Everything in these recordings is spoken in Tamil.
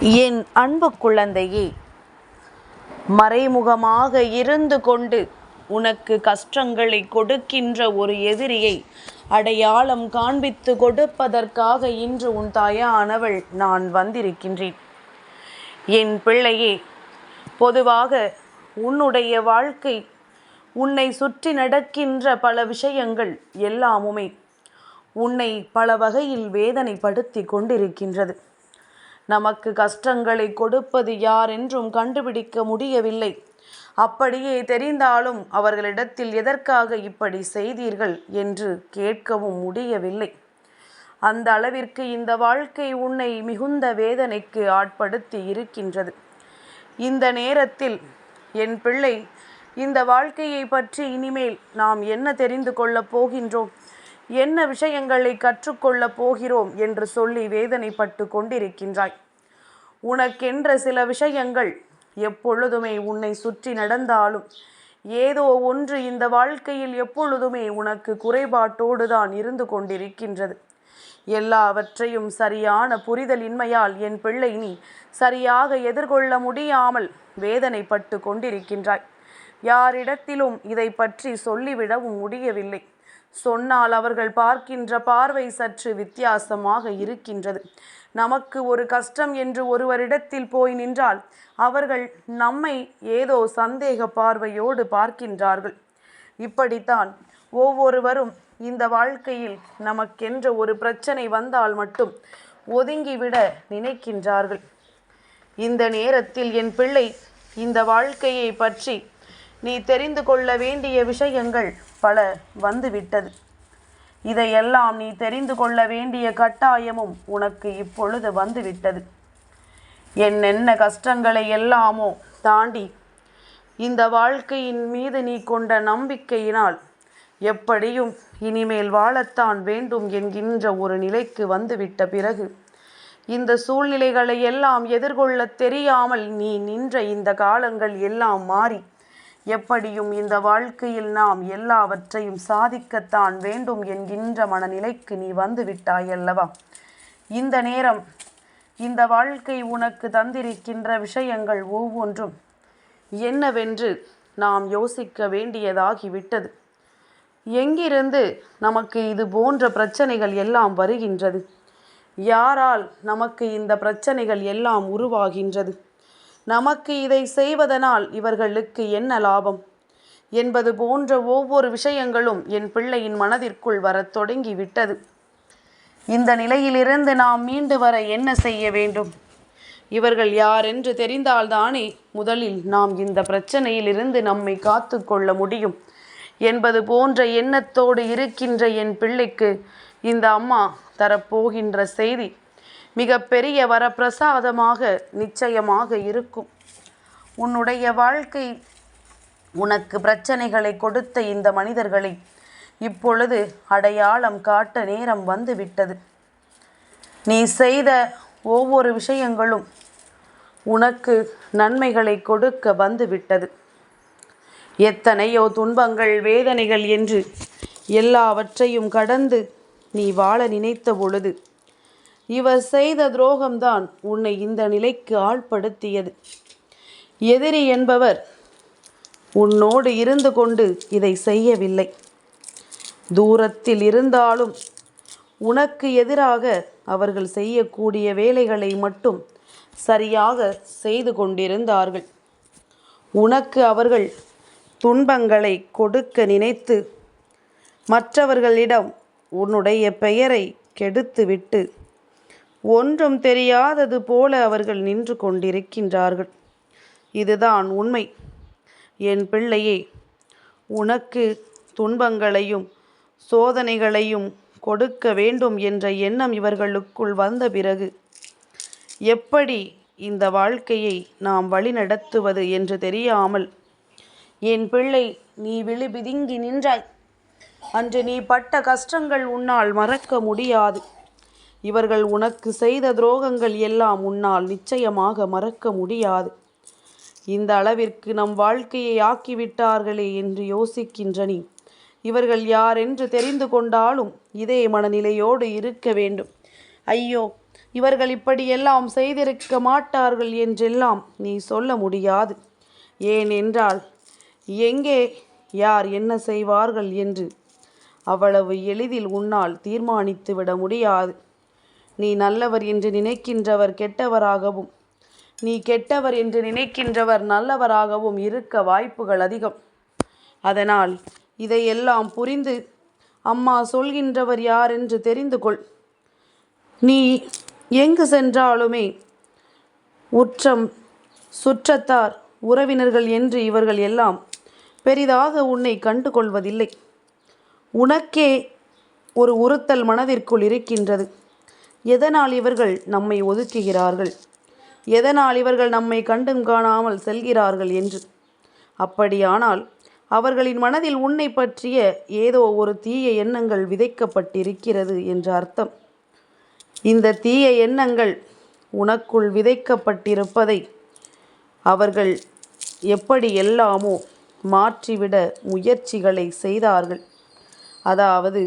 என் அன்பு குழந்தையே மறைமுகமாக இருந்து கொண்டு உனக்கு கஷ்டங்களை கொடுக்கின்ற ஒரு எதிரியை அடையாளம் காண்பித்து கொடுப்பதற்காக இன்று உன் தாயானவள் நான் வந்திருக்கின்றேன். என் பிள்ளையே பொதுவாக உன்னுடைய வாழ்க்கை உன்னை சுற்றி நடக்கின்ற பல விஷயங்கள் எல்லாமுமே உன்னை பல வகையில் வேதனைப்படுத்தி கொண்டிருக்கின்றது. நமக்கு கஷ்டங்களை கொடுப்பது யார் என்றும் கண்டுபிடிக்க முடியவில்லை. அப்படியே தெரிந்தாலும் அவர்களிடத்தில் எதற்காக இப்படி செய்தீர்கள் என்று கேட்கவும் முடியவில்லை. அந்த அளவிற்கு இந்த வாழ்க்கை உன்னை மிகுந்த வேதனைக்கு ஆட்படுத்தி இருக்கின்றது. இந்த நேரத்தில் என் பிள்ளை இந்த வாழ்க்கையை பற்றி இனிமேல் நாம் என்ன தெரிந்து கொள்ளப் போகின்றோம்? என்ன விஷயங்களை கற்றுக்கொள்ளப் போகிறோம் என்று சொல்லி வேதனைப்பட்டு கொண்டிருக்கின்றாய். உனக்கென்ற சில விஷயங்கள் எப்பொழுதுமே உன்னை சுற்றி நடந்தாலும் ஏதோ ஒன்று இந்த வாழ்க்கையில் எப்பொழுதுமே உனக்கு குறைபாட்டோடு தான் இருந்து கொண்டிருக்கின்றது. எல்லாவற்றையும் சரியான புரிதலின்மையால் என் பிள்ளை நீ சரியாக எதிர்கொள்ள முடியாமல் வேதனைப்பட்டு கொண்டிருக்கின்றாய். யாரிடத்திலும் இதை பற்றி சொல்லிவிடவும் முடியவில்லை. சொன்னால் அவர்கள் பார்க்கின்ற பார்வை சற்று வித்தியாசமாக இருக்கின்றது. நமக்கு ஒரு கஷ்டம் என்று ஒருவரிடத்தில் போய் நின்றால் அவர்கள் நம்மை ஏதோ சந்தேக பார்வையோடு பார்க்கின்றார்கள். இப்படித்தான் ஒவ்வொருவரும் இந்த வாழ்க்கையில் நமக்கென்ற ஒரு பிரச்சனை வந்தால் மட்டும் ஒதுங்கிவிட நினைக்கின்றார்கள். இந்த நேரத்தில் என் பிள்ளை இந்த வாழ்க்கையை பற்றி நீ தெரிந்து கொள்ள வேண்டிய விஷயங்கள் பல வந்துவிட்டது. இதையெல்லாம் நீ தெரிந்து கொள்ள வேண்டிய கட்டாயமும் உனக்கு இப்பொழுது வந்துவிட்டது. என்னென்ன கஷ்டங்களை எல்லாமோ தாண்டி இந்த வாழ்க்கையின் மீது நீ கொண்ட நம்பிக்கையினால் எப்படியும் இனிமேல் வாழத்தான் வேண்டும் என்கின்ற ஒரு நிலைக்கு வந்துவிட்ட பிறகு இந்த சூழ்நிலைகளை எல்லாம் எதிர்கொள்ள தெரியாமல் நீ நின்ற இந்த காலங்கள் எல்லாம் மாறி எப்படியும் இந்த வாழ்க்கையில் நாம் எல்லாவற்றையும் சாதிக்கத்தான் வேண்டும் என்கின்ற மனநிலைக்கு நீ வந்து விட்டாயல்லவா? இந்த நேரம் இந்த வாழ்க்கை உனக்கு தந்திருக்கின்ற விஷயங்கள் ஒவ்வொன்றும் என்னவென்று நாம் யோசிக்க வேண்டியதாகிவிட்டது. எங்கிருந்து நமக்கு இது போன்ற பிரச்சனைகள் எல்லாம் வருகின்றது? யாரால் நமக்கு இந்த பிரச்சனைகள் எல்லாம் உருவாகின்றது? நமக்கு இதை செய்வதனால் இவர்களுக்கு என்ன லாபம்? என்பது போன்ற ஒவ்வொரு விஷயங்களும் என் பிள்ளையின் மனதிற்குள் வரத் தொடங்கி விட்டது இந்த நிலையிலிருந்து நாம் மீண்டு வர என்ன செய்ய வேண்டும்? இவர்கள் யார் என்று தெரிந்தால்தானே முதலில் நாம் இந்த பிரச்சனையிலிருந்து நம்மை காத்து கொள்ள முடியும். என்பது போன்ற எண்ணத்தோடு இருக்கின்ற என் பிள்ளைக்கு இந்த அம்மா தரப்போகின்ற செய்தி. மிகப்பெரிய வரப்பிரசாதமாக நிச்சயமாக இருக்கும். உன்னுடைய வாழ்க்கை உனக்கு பிரச்சனைகளை கொடுத்த இந்த மனிதர்களை இப்பொழுது அடையாளம் காட்ட நேரம் வந்துவிட்டது. நீ செய்த ஒவ்வொரு விஷயங்களும் உனக்கு நன்மைகளை கொடுக்க வந்துவிட்டது. எத்தனையோ துன்பங்கள் வேதனைகள் என்று எல்லாவற்றையும் கடந்து நீ வாழ நினைத்த பொழுது இவர் செய்த துரோகம்தான் உன்னை இந்த நிலைக்கு ஆள்படுத்தியது. எதிரி என்பவர் உன்னோடு இருந்து கொண்டு இதை செய்யவில்லை. தூரத்தில் இருந்தாலும் உனக்கு எதிராக அவர்கள் செய்யக்கூடிய வேலைகளை மட்டும் சரியாக செய்து கொண்டிருந்தார்கள். உனக்கு அவர்கள் துன்பங்களை கொடுக்க நினைத்து மற்றவர்களிடம் உன்னுடைய பெயரை கெடுத்துவிட்டு ஒன்றும் தெரியாதது போல அவர்கள் நின்று கொண்டிருக்கின்றார்கள். இதுதான் உண்மை. என் பிள்ளையே உனக்கு துன்பங்களையும் சோதனைகளையும் கொடுக்க வேண்டும் என்ற எண்ணம் இவர்களுக்குள் வந்த பிறகு எப்படி இந்த வாழ்க்கையை நாம் வழிநடத்துவது என்று தெரியாமல் என் பிள்ளை நீ விழி பிதுங்கி நின்றாய். அன்று நீ பட்ட கஷ்டங்கள் உன்னால் மறக்க முடியாது. இவர்கள் உனக்கு செய்த துரோகங்கள் எல்லாம் உன்னால் நிச்சயமாக மறக்க முடியாது. இந்த அளவிற்கு நம் வாழ்க்கையை ஆக்கிவிட்டார்களே என்று யோசிக்கின்ற நீ. இவர்கள் யார் என்று தெரிந்து கொண்டாலும் இதே மனநிலையோடு இருக்க வேண்டும். ஐயோ இவர்கள் இப்படியெல்லாம் செய்திருக்க மாட்டார்கள் என்றெல்லாம் நீ சொல்ல முடியாது. ஏனென்றால் எங்கே யார் என்ன செய்வார்கள் என்று அவ்வளவு எளிதில் உன்னால் தீர்மானித்து விட முடியாது. நீ நல்லவர் என்று நினைக்கின்றவர் கெட்டவராகவும் நீ கெட்டவர் என்று நினைக்கின்றவர் நல்லவராகவும் இருக்க வாய்ப்புகள் அதிகம். அதனால் இதையெல்லாம் புரிந்து அம்மா சொல்கின்றவர் யார் என்று தெரிந்து கொள் நீ எங்கு சென்றாலுமே உற்றம் சுற்றத்தார் உறவினர்கள் என்று இவர்கள் எல்லாம் பெரிதாக உன்னை கண்டு கொள்வதில்லை உனக்கே ஒரு உறுத்தல் மனதிற்குள் இருக்கின்றது. எதனால் இவர்கள் நம்மை ஒதுக்குகிறார்கள்? எதனால் இவர்கள் நம்மை கண்டும் காணாமல் செல்கிறார்கள் என்று? அப்படியானால் அவர்களின் மனதில் உன்னை பற்றிய ஏதோ ஒரு தீய எண்ணங்கள் விதைக்கப்பட்டிருக்கிறது என்று அர்த்தம். இந்த தீய எண்ணங்கள் உனக்குள் விதைக்கப்பட்டிருப்பதை அவர்கள் எப்படி எல்லாமோ மாற்றிவிட முயற்சிகளை செய்தார்கள்? அதாவது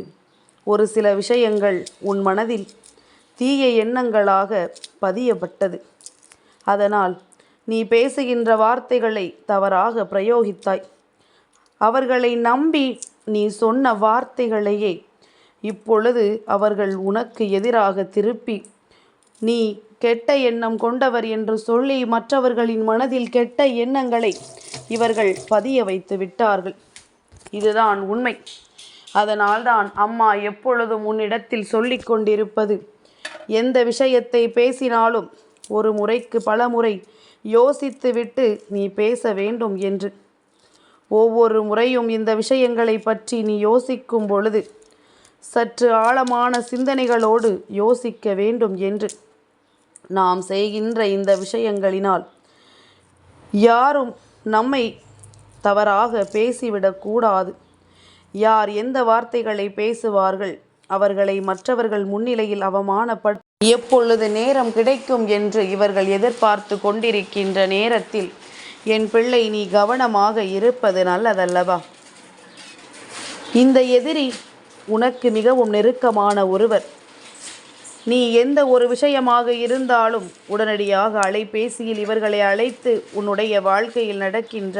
ஒரு சில விஷயங்கள் உன் மனதில் தீய எண்ணங்களாக பதியப்பட்டது. அதனால் நீ பேசுகின்ற வார்த்தைகளை தவறாக பிரயோகித்தாய். அவர்களை நம்பி நீ சொன்ன வார்த்தைகளையே இப்பொழுது அவர்கள் உனக்கு எதிராக திருப்பி நீ கெட்ட எண்ணம் கொண்டவர் என்று சொல்லி மற்றவர்களின் மனதில் கெட்ட எண்ணங்களை இவர்கள் பதிய வைத்து விட்டார்கள். இதுதான் உண்மை. அதனால்தான் அம்மா எப்பொழுதும் உன்னிடத்தில் சொல்லிக் கொண்டிருப்பது எந்த விஷயத்தை பேசினாலும் ஒரு முறைக்கு பல முறை யோசித்துவிட்டு நீ பேச வேண்டும் என்று. ஒவ்வொரு முறையும் இந்த விஷயங்களை பற்றி நீ யோசிக்கும் பொழுது சற்று ஆழமான சிந்தனைகளோடு யோசிக்க வேண்டும் என்று. நாம் செய்கின்ற இந்த விஷயங்களினால் யாரும் நம்மை தவறாக பேசிவிடக்கூடாது. யார் எந்த வார்த்தைகளை பேசுவார்கள் அவர்களை மற்றவர்கள் முன்னிலையில் அவமானப்பட் எப்பொழுது நேரம் கிடைக்கும் என்று இவர்கள் எதிர்பார்த்து கொண்டிருக்கின்ற நேரத்தில் என் பிள்ளை நீ கவனமாக இருப்பது நல்லதல்லவா? இந்த எதிரி உனக்கு மிகவும் நெருக்கமான ஒருவர். நீ எந்த ஒரு விஷயமாக இருந்தாலும் உடனடியாக அலைபேசியில் இவர்களை அழைத்து உன்னுடைய வாழ்க்கையில் நடக்கின்ற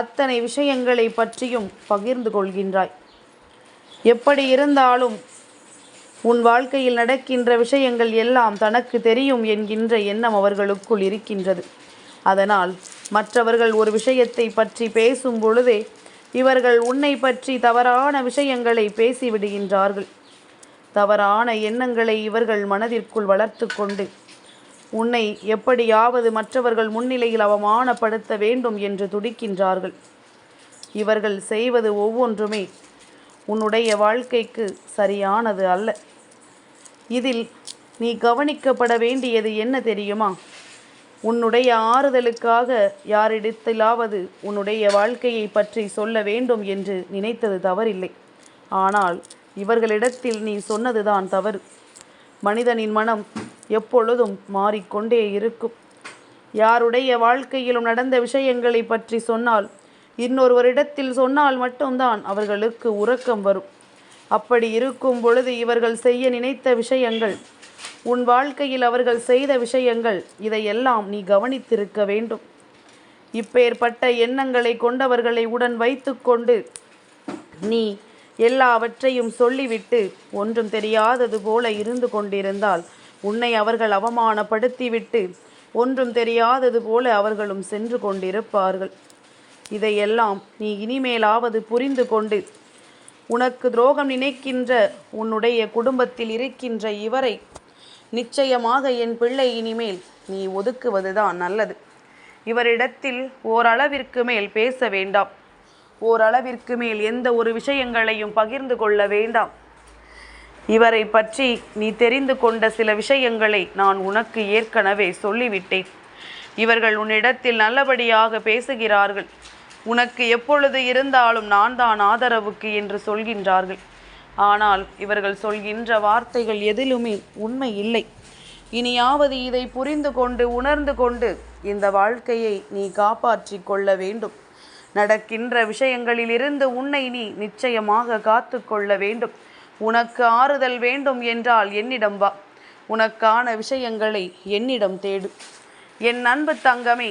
அத்தனை விஷயங்களை பற்றியும் பகிர்ந்து கொள்கின்றாய். எப்படி இருந்தாலும் உன் வாழ்க்கையில் நடக்கின்ற விஷயங்கள் எல்லாம் தனக்கு தெரியும் என்கின்ற எண்ணம் அவர்களுக்குள் இருக்கின்றது. அதனால் மற்றவர்கள் ஒரு விஷயத்தை பற்றி பேசும் பொழுதே இவர்கள் உன்னை பற்றி தவறான விஷயங்களை பேசிவிடுகின்றார்கள். தவறான எண்ணங்களை இவர்கள் மனதிற்குள் வளர்த்து கொண்டு உன்னை எப்படியாவது மற்றவர்கள் முன்னிலையில் அவமானப்படுத்த வேண்டும் என்று துடிக்கின்றார்கள். இவர்கள் செய்வது ஒவ்வொன்றுமே உன்னுடைய வாழ்க்கைக்கு சரியானது அல்ல. இதில் நீ கவனிக்கப்பட வேண்டியது என்ன தெரியுமா? உன்னுடைய ஆறுதலுக்காக யாரிடத்திலாவது உன்னுடைய வாழ்க்கையை பற்றி சொல்ல வேண்டும் என்று நினைத்தது தவறில்லை. ஆனால் இவர்களிடத்தில் நீ சொன்னதுதான் தவறு. மனிதனின் மனம் எப்பொழுதும் மாறிக்கொண்டே இருக்கும். யாருடைய வாழ்க்கையிலும் நடந்த விஷயங்களை பற்றி சொன்னால் இன்னொருவரிடத்தில் சொன்னால் மட்டும்தான் அவர்களுக்கு உறக்கம் வரும். அப்படி இருக்கும் பொழுது இவர்கள் செய்ய நினைத்த விஷயங்கள் உன் வாழ்க்கையில் அவர்கள் செய்த விஷயங்கள் இதையெல்லாம் நீ கவனித்திருக்க வேண்டும். இப்பேற்பட்ட எண்ணங்களை கொண்டவர்களை உடன் வைத்துக்கொண்டு நீ எல்லாவற்றையும் சொல்லிவிட்டு ஒன்றும் தெரியாதது போல இருந்து கொண்டிருந்தால் உன்னை அவர்கள் அவமானப்படுத்திவிட்டு ஒன்றும் தெரியாதது போல அவர்களும் சென்று கொண்டிருப்பார்கள். இதையெல்லாம் நீ இனிமேலாவது புரிந்து கொண்டு உனக்கு துரோகம் நினைக்கின்ற உன்னுடைய குடும்பத்தில் இருக்கின்ற இவரை நிச்சயமாக என் பிள்ளை இனிமேல் நீ ஒதுக்குவதுதான் நல்லது. இவரிடத்தில் ஓரளவிற்கு மேல் பேச வேண்டாம். ஓரளவிற்கு மேல் எந்த ஒரு விஷயங்களையும் பகிர்ந்து கொள்ள வேண்டாம். இவரை பற்றி நீ தெரிந்து கொண்ட சில விஷயங்களை நான் உனக்கு ஏற்கனவே சொல்லிவிட்டேன். இவர்கள் உன்னிடத்தில் நல்லபடியாக பேசுகிறார்கள். உனக்கு எப்பொழுது இருந்தாலும் நான் தான் ஆதரவுக்கு என்று சொல்கின்றார்கள். ஆனால் இவர்கள் சொல்கின்ற வார்த்தைகள் எதிலுமே உண்மை இல்லை. இனியாவது இதை புரிந்து கொண்டு உணர்ந்து கொண்டு இந்த வாழ்க்கையை நீ காப்பாற்றி கொள்ள வேண்டும். நடக்கின்ற விஷயங்களிலிருந்து உன்னை நீ நிச்சயமாக காத்து கொள்ள வேண்டும். உனக்கு ஆறுதல் வேண்டும் என்றால் என்னிடம் வா. உனக்கான விஷயங்களை என்னிடம் தேடு. என் அன்பு தங்கமே